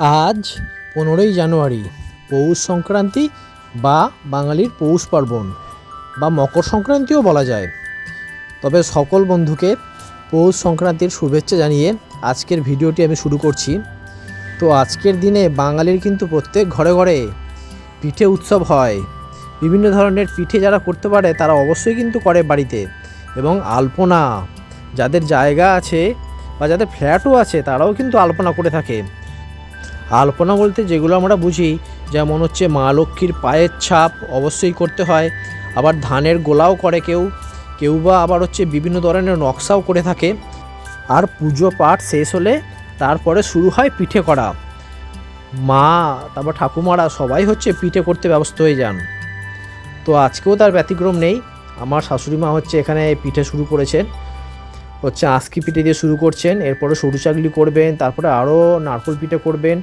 আজ পনেরোই জানুয়ারি, পৌষ সংক্রান্তি বা বাঙালির পৌষ পার্বণ বা মকর সংক্রান্তিও বলা যায়। তবে সকল বন্ধুকে পৌষ সংক্রান্তির শুভেচ্ছা জানিয়ে আজকের ভিডিওটি আমি শুরু করছি। তো আজকের দিনে বাঙালির কিন্তু প্রত্যেক ঘরে ঘরে পিঠে উৎসব হয়। বিভিন্ন ধরনের পিঠে যারা করতে পারে তারা অবশ্যই কিন্তু করে বাড়িতে। এবং আলপনা, যাদের জায়গা আছে বা যাদের ফ্ল্যাটও আছে তারাও কিন্তু আলপনা করে থাকে। আলপনা বলতে যেগুলো আমরা বুঝি, যেমন হচ্ছে মা লক্ষ্মীর পায়ের ছাপ অবশ্যই করতে হয়, আবার ধানের গোলাও করে কেউ কেউ বা আবার হচ্ছে বিভিন্ন ধরনের নকশাও করে থাকে, আর পুজো পাঠ শেষ হলে তারপরে শুরু হয় পিঠে করা। মা, তারপর ঠাকুমারা সবাই হচ্ছে পিঠে করতে ব্যস্ত হয়ে যান। তো আজকেও তার ব্যতিক্রম নেই, আমার শাশুড়ি মা হচ্ছে এখানে পিঠে শুরু করেছেন। হচ্ছে আঁশকি পিঠে দিয়ে শুরু করছেন এরপরে সরু চাকলি করবেন, তারপরে আরও নারকোল পিঠে করবেন,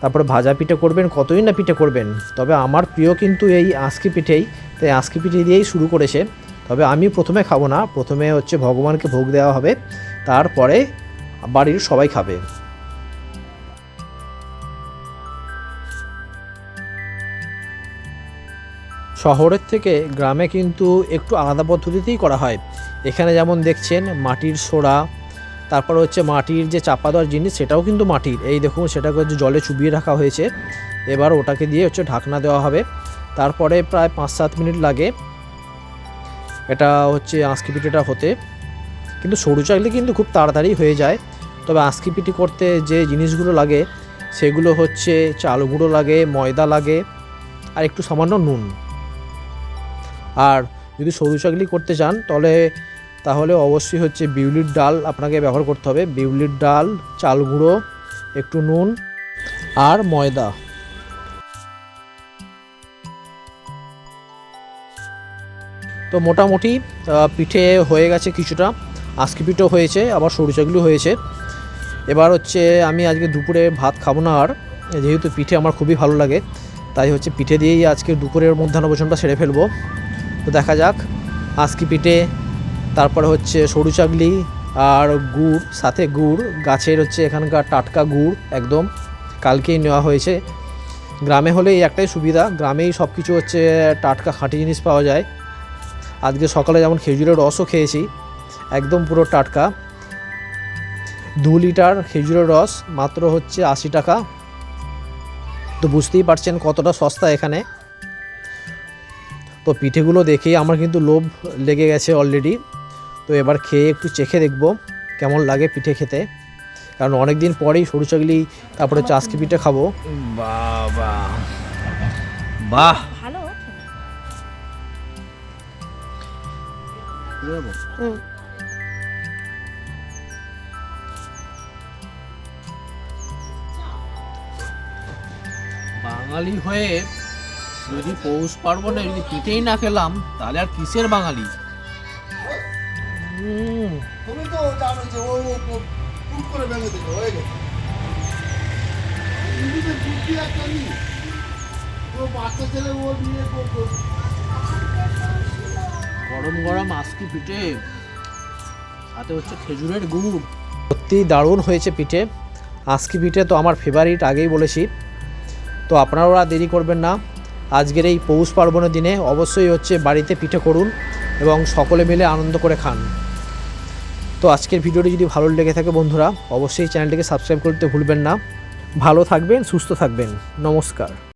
তারপরে ভাজা পিঠে করবেন কতই না পিঠে করবেন? তবে আমার প্রিয় কিন্তু এই আঁশকি পিঠেই, তাই আঁসকি পিঠে দিয়েই শুরু করেছে। তবে আমি প্রথমে খাব না, প্রথমে হচ্ছে ভগবানকে ভোগ দেওয়া হবে, তারপরে বাড়ির সবাই খাবে। শহরের থেকে গ্রামে কিন্তু একটু আলাদা পদ্ধতিতেই করা হয়। এখানে যেমন দেখছেন, মাটির সোড়া, তারপর হচ্ছে মাটির যে চাপা দেওয়ার জিনিস, সেটাও কিন্তু মাটির। এই দেখুন, সেটাকে হচ্ছে জলে চুবিয়ে রাখা হয়েছে। এবার ওটাকে দিয়ে হচ্ছে ঢাকনা দেওয়া হবে। তারপরে প্রায় পাঁচ সাত মিনিট লাগে এটা হচ্ছে আঁশকি পিঠেটা হতে। কিন্তু সরু চাকলি কিন্তু খুব তাড়াতাড়ি হয়ে যায়। তবে আঁশকি করতে যে জিনিসগুলো লাগে, সেগুলো হচ্ছে চাল গুঁড়ো লাগে, ময়দা লাগে, আর একটু সামান্য নুন। আর যদি সরু চাকলি করতে চান, তাহলে তাহলে অবশ্যই হচ্ছে বিউলির ডাল আপনাকে ব্যবহার করতে হবে। বিউলির ডাল, চাল গুঁড়ো, একটু নুন আর ময়দা। তো মোটামুটি পিঠে হয়ে গেছে কিছুটা। আজকে পিঠেও হয়েছে, আবার সরু চাকলি হয়েছে। এবার হচ্ছে আমি আজকে দুপুরে ভাত খাব না আর, যেহেতু পিঠে আমার খুবই ভালো লাগে, তাই হচ্ছে পিঠে দিয়েই আজকে দুপুরের মধ্যাহ্ন ভোজনটা সেরে ফেলব। তো দেখা যাক। আজকি পিঠে, তারপরে হচ্ছে সরু চাগলি আর গুড়, সাথে গুড়। গাছের হচ্ছে এখানকার টাটকা গুড়, একদম। কালকেই নেওয়া হয়েছে। গ্রামে হলে এই একটাই সুবিধা। গ্রামেই সব কিছু হচ্ছে টাটকা খাঁটি জিনিস পাওয়া যায়। আজকে সকালে যেমন খেজুরের রসও খেয়েছি, একদম পুরো টাটকা। দু লিটার খেজুরের রস, মাত্র হচ্ছে আশি টাকা। তো বুঝতেই পারছেন কতটা সস্তা এখানে। তো পিঠেগুলো দেখেই আমার কিন্তু লোভ লেগে গেছে অলরেডি তো এবার খেয়ে একটু চেখে দেখব কেমন লাগে পিঠে খেতে। কারণ অনেক দিন পরেই সরু চাগলি তারপরে চাষকি পিঠে খাব। বাবা। বাহ। বাঙালি হয়ে যদি পৌষ পার্বণে যদি পিঠেই না খেলাম তাহলে আর কিসের বাঙালি? তুমি তো জানো যে ও ও ও টুক করে ভেঙে দিল হয়ে গেছে। বুদ্ধি একটা নি ও বাচ্চা ছেলে ও নিয়ে গরম গরম আজকি পিঠে। সাথে হচ্ছে খেজুরের গুড়। সত্যি দারুণ হয়েছে পিঠে। আজকি পিঠে তো আমার ফেভারিট আগেই বলেছি। তো আপনারাও আর দেরি করবেন না। আজকের এই পৌষ পার্বণের দিনে অবশ্যই হচ্ছে বাড়িতে পিঠে করুন এবং সকলে মিলে আনন্দ করে খান। তো আজকের ভিডিওটি যদি ভালো লেগে থাকে বন্ধুরা, অবশ্যই চ্যানেলটিকে সাবস্ক্রাইব করতে ভুলবেন না। ভালো থাকবেন, সুস্থ থাকবেন। নমস্কার।